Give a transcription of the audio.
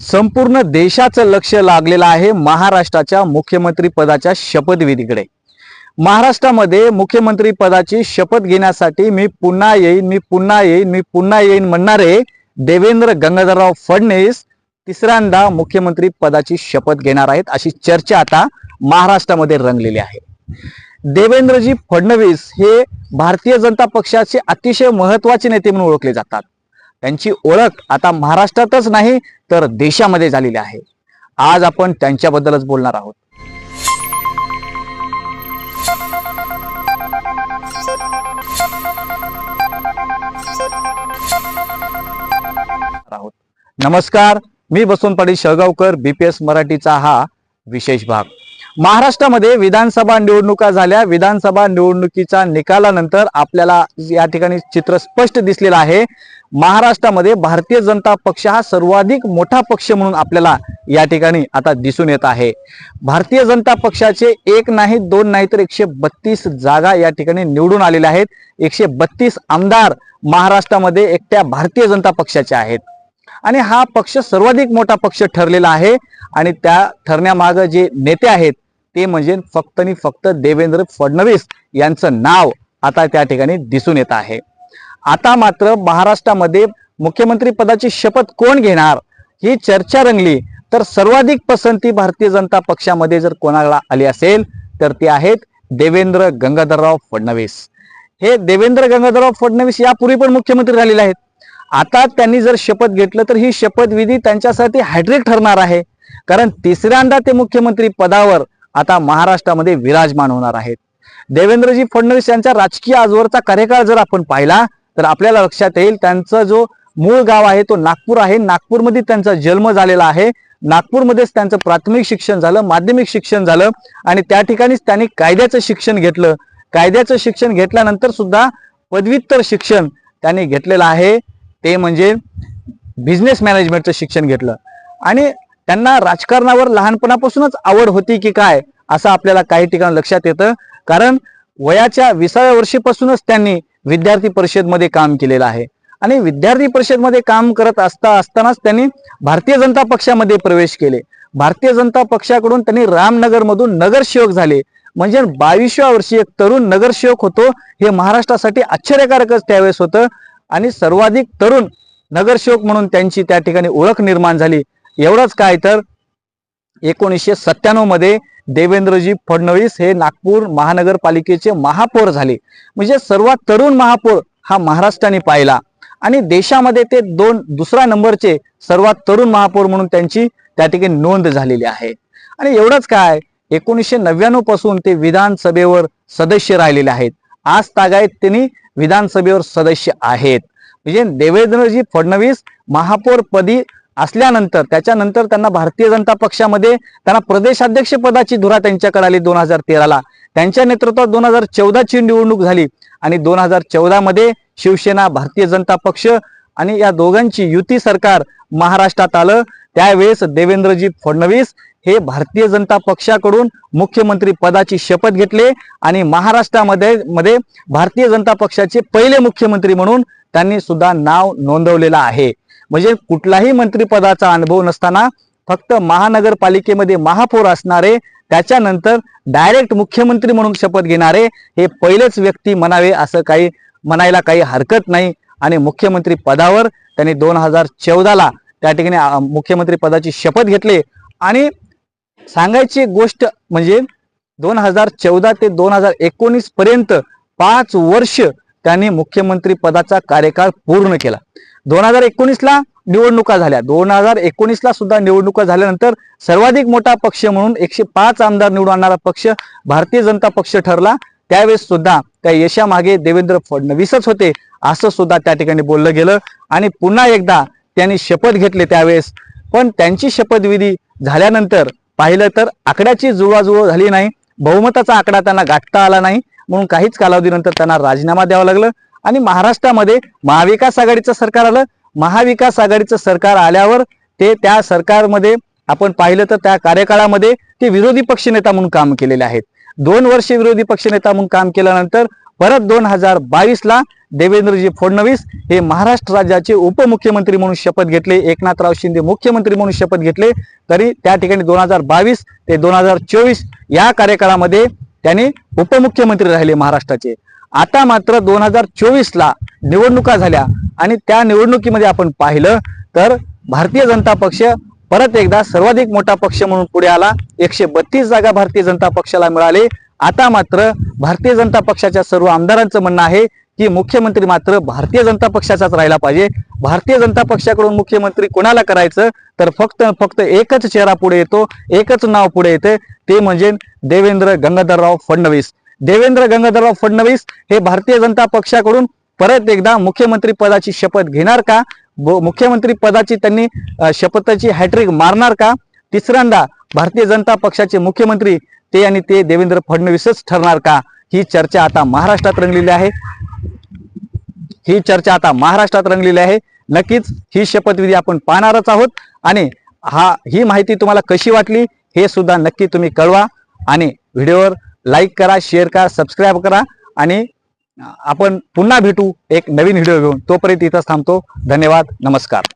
संपूर्ण देशाचं लक्ष लागलेलं आहे महाराष्ट्राच्या मुख्यमंत्री पदाच्या शपथविधीकडे. महाराष्ट्रामध्ये मुख्यमंत्री पदाची शपथ घेण्यासाठी मी पुन्हा येईन मी पुन्हा येईन मी पुन्हा येईन म्हणणारे देवेंद्र गंगाधरराव फडणवीस तिसऱ्यांदा मुख्यमंत्री पदाची शपथ घेणार आहेत अशी चर्चा आता महाराष्ट्रामध्ये रंगलेली आहे. देवेंद्रजी फडणवीस हे भारतीय जनता पक्षाचे अतिशय महत्त्वाचे नेते म्हणून ओळखले जातात. त्यांची ओळख आता महाराष्ट्रातच नाही तर देशामध्ये झालेली आहे. आज आपण त्यांच्याबद्दलच बोलणार आहोत. आहोत. नमस्कार मी बसवंत पाटील शेळगावकर बीपीएस मराठीचा हा विशेष भाग. महाराष्ट्रामध्ये विधानसभा निवडणुका झाल्या. विधानसभा निवडणुकीच्या निकालानंतर आपल्याला या ठिकाणी चित्र स्पष्ट दिसलेलं आहे. महाराष्ट्रामध्ये भारतीय जनता पक्ष हा सर्वाधिक मोठा पक्ष म्हणून आपल्याला या ठिकाणी आता दिसून येत आहे. भारतीय जनता पक्षाचे एक नाही दोन नाही तर एकशे बत्तीस जागा या ठिकाणी निवडून आलेल्या आहेत. एकशे बत्तीस आमदार महाराष्ट्रामध्ये एकट्या भारतीय जनता पक्षाचे आहेत. आणि हा पक्ष सर्वाधिक मोठा पक्ष ठरलेला आहे आणि त्या ठरण्यामागं जे नेते आहेत ते म्हणजे फक्त आणि फक्त देवेंद्र फडणवीस यांचं नाव आता त्या ठिकाणी दिसून येत आहे. आता मात्र महाराष्ट्रामध्ये मुख्यमंत्री पदाची शपथ कोण घेणार ही चर्चा रंगली. तर सर्वाधिक पसंती भारतीय जनता पक्षामध्ये जर कोणाला आली असेल तर ते आहेत देवेंद्र गंगाधरराव फडणवीस. हे देवेंद्र गंगाधरराव फडणवीस यापूर्वी पण मुख्यमंत्री झालेले आहेत. आता त्यांनी जर शपथ घेतलं तर ही शपथविधी त्यांच्यासाठी हायड्रिक ठरणार आहे. कारण तिसऱ्यांदा ते मुख्यमंत्री पदावर आता महाराष्ट्रामध्ये विराजमान होणार आहेत. देवेंद्रजी फडणवीस यांच्या राजकीय आजवरचा कार्यकाळ जर आपण पाहिला तर आपल्याला लक्षात येईल त्यांचा जो मूळ गाव आहे तो नागपूर आहे. नागपूरमध्ये त्यांचा जन्म झालेला आहे. नागपूरमध्येच त्यांचं प्राथमिक शिक्षण झालं माध्यमिक शिक्षण झालं आणि त्या ठिकाणीच त्यांनी कायद्याचं शिक्षण घेतलं. कायद्याचं शिक्षण घेतल्यानंतर सुद्धा पदव्युत्तर शिक्षण त्यांनी घेतलेलं आहे. ते म्हणजे बिझनेस मॅनेजमेंटचं शिक्षण घेतलं. आणि त्यांना राजकारणावर लहानपणापासूनच आवड होती की काय असं आपल्याला काही ठिकाणी लक्षात येतं. कारण वयाच्या विसाव्या वर्षीपासूनच त्यांनी विद्यार्थी परिषदमध्ये काम केलेलं आहे. आणि विद्यार्थी परिषदमध्ये काम करत असता असतानाच त्यांनी भारतीय जनता पक्षामध्ये प्रवेश केले. भारतीय जनता पक्षाकडून त्यांनी रामनगरमधून नगरसेवक झाले. म्हणजे बावीसव्या वर्षी एक तरुण नगरसेवक होतो हे महाराष्ट्रासाठी आश्चर्यकारकच त्यावेळेस होतं. आणि सर्वाधिक तरुण नगरसेवक म्हणून त्यांची त्या ठिकाणी ओळख निर्माण झाली. एवढंच काय तर एकोणीसशे सत्त्याण्णवमध्ये देवेंद्रजी फडणवीस हे नागपूर महानगरपालिकेचे महापौर झाले. म्हणजे सर्वात तरुण महापौर हा महाराष्ट्राने पाहिला. आणि देशामध्ये ते दोन दुसऱ्या नंबरचे सर्वात तरुण महापौर म्हणून त्यांची त्या ठिकाणी नोंद झालेली आहे. आणि एवढंच काय एकोणीसशे नव्याण्णवपासून ते विधानसभेवर सदस्य राहिलेले आहेत. आज तागायत त्यांनी विधानसभेवर सदस्य आहेत. म्हणजे देवेंद्रजी फडणवीस महापौर पदी असल्यानंतर त्याच्यानंतर त्यांना भारतीय जनता पक्षामध्ये त्यांना प्रदेशाध्यक्ष पदाची धुरा त्यांच्याकडे आली दोन हजार तेराला. त्यांच्या नेतृत्वात दोन हजार चौदाची निवडणूक झाली आणि दोन हजार चौदामध्ये शिवसेना भारतीय जनता पक्ष आणि या दोघांची युती सरकार महाराष्ट्रात आलं. त्यावेळेस देवेंद्रजी फडणवीस हे भारतीय जनता पक्षाकडून मुख्यमंत्री पदाची शपथ घेतले आणि महाराष्ट्रामध्ये मध्ये भारतीय जनता पक्षाचे पहिले मुख्यमंत्री म्हणून त्यांनी सुद्धा नाव नोंदवलेलं आहे. म्हणजे कुठलाही मंत्रिपदाचा अनुभव नसताना फक्त महानगरपालिकेमध्ये महापौर असणारे त्याच्यानंतर डायरेक्ट मुख्यमंत्री म्हणून शपथ घेणारे हे पहिलेच व्यक्ती म्हणावे असं काही म्हणायला काही हरकत नाही. आणि मुख्यमंत्री पदावर त्यांनी दोन हजार चौदाला त्या ठिकाणी मुख्यमंत्री पदाची शपथ घेतली. आणि सांगायची गोष्ट म्हणजे दोन हजार चौदा ते दोन हजार एकोणीस पर्यंत पाच वर्ष त्यांनी मुख्यमंत्री पदाचा कार्यकाळ पूर्ण केला. दोन हजार एकोणीसला निवडणुका झाल्या. दोन हजार एकोणीसला सुद्धा निवडणुका झाल्यानंतर सर्वाधिक मोठा पक्ष म्हणून एकशे पाच आमदार निवडून आणणारा पक्ष भारतीय जनता पक्ष ठरला. त्यावेळेस सुद्धा त्या यशामागे देवेंद्र फडणवीसच होते असं सुद्धा त्या ठिकाणी बोललं गेलं. आणि पुन्हा एकदा त्यांनी शपथ घेतले त्यावेळेस. पण त्यांची शपथविधी झाल्यानंतर पाहिलं तर आकड्याची जुळवाजुळव झाली नाही. बहुमताचा आकडा त्यांना गाठता आला नाही. म्हणून काहीच कालावधीनंतर त्यांना राजीनामा द्यावा लागलं. आणि महाराष्ट्रामध्ये महाविकास आघाडीचं सरकार आलं. महाविकास आघाडीचं सरकार आल्यावर ते त्या सरकारमध्ये आपण पाहिलं तर त्या कार्यकाळामध्ये ते विरोधी पक्षनेता म्हणून काम केलेले आहेत. दोन वर्ष विरोधी पक्षनेता म्हणून काम केल्यानंतर परत दोन हजार बावीस ला देवेंद्रजी फडणवीस हे महाराष्ट्र राज्याचे उपमुख्यमंत्री म्हणून शपथ घेतले. एकनाथराव शिंदे मुख्यमंत्री म्हणून शपथ घेतले. तरी त्या ठिकाणी दोन हजार बावीस ते दोन हजार चोवीस या कार्यकाळामध्ये त्यांनी उपमुख्यमंत्री राहिले महाराष्ट्राचे. आता मात्र दोन हजार चोवीसला निवडणुका झाल्या आणि त्या निवडणुकीमध्ये आपण पाहिलं तर भारतीय जनता पक्ष परत एकदा सर्वाधिक मोठा पक्ष म्हणून पुढे आला. एकशे बत्तीस जागा भारतीय जनता पक्षाला मिळाले. आता मात्र भारतीय जनता पक्षाच्या सर्व आमदारांचं म्हणणं आहे की मुख्यमंत्री मात्र भारतीय जनता पक्षाचाच राहिला पाहिजे. भारतीय जनता पक्षाकडून मुख्यमंत्री कोणाला करायचं? तर फक्त फक्त एकच चेहरा पुढे येतो एकच नाव पुढे येते. ते म्हणजे देवेंद्र गंगाधरराव फडणवीस. देवेंद्र गंगाधरराव फडणवीस हे भारतीय जनता पक्षाकडून परत एकदा मुख्यमंत्री पदाची शपथ घेणार का? मुख्यमंत्री पदाची त्यांनी शपथाची हॅट्रिक मारणार का? तिसऱ्यांदा भारतीय जनता पक्षाचे मुख्यमंत्री ते आणि ते देवेंद्र फडणवीसच ठरणार का? ही चर्चा आता महाराष्ट्रात रंगलेली आहे. ही चर्चा आता महाराष्ट्रात रंगलेली आहे. नक्कीच ही शपथविधी आपण पाहणारच आहोत आणि हा ही माहिती तुम्हाला कशी वाटली हे सुद्धा नक्की तुम्ही कळवा आणि व्हिडिओवर लाईक करा शेअर करा सबस्क्राईब करा आणि आपण पुन्हा भेटू एक नवीन व्हिडिओ घेऊन. तोपर्यंत इथंच थांबतो. धन्यवाद. नमस्कार.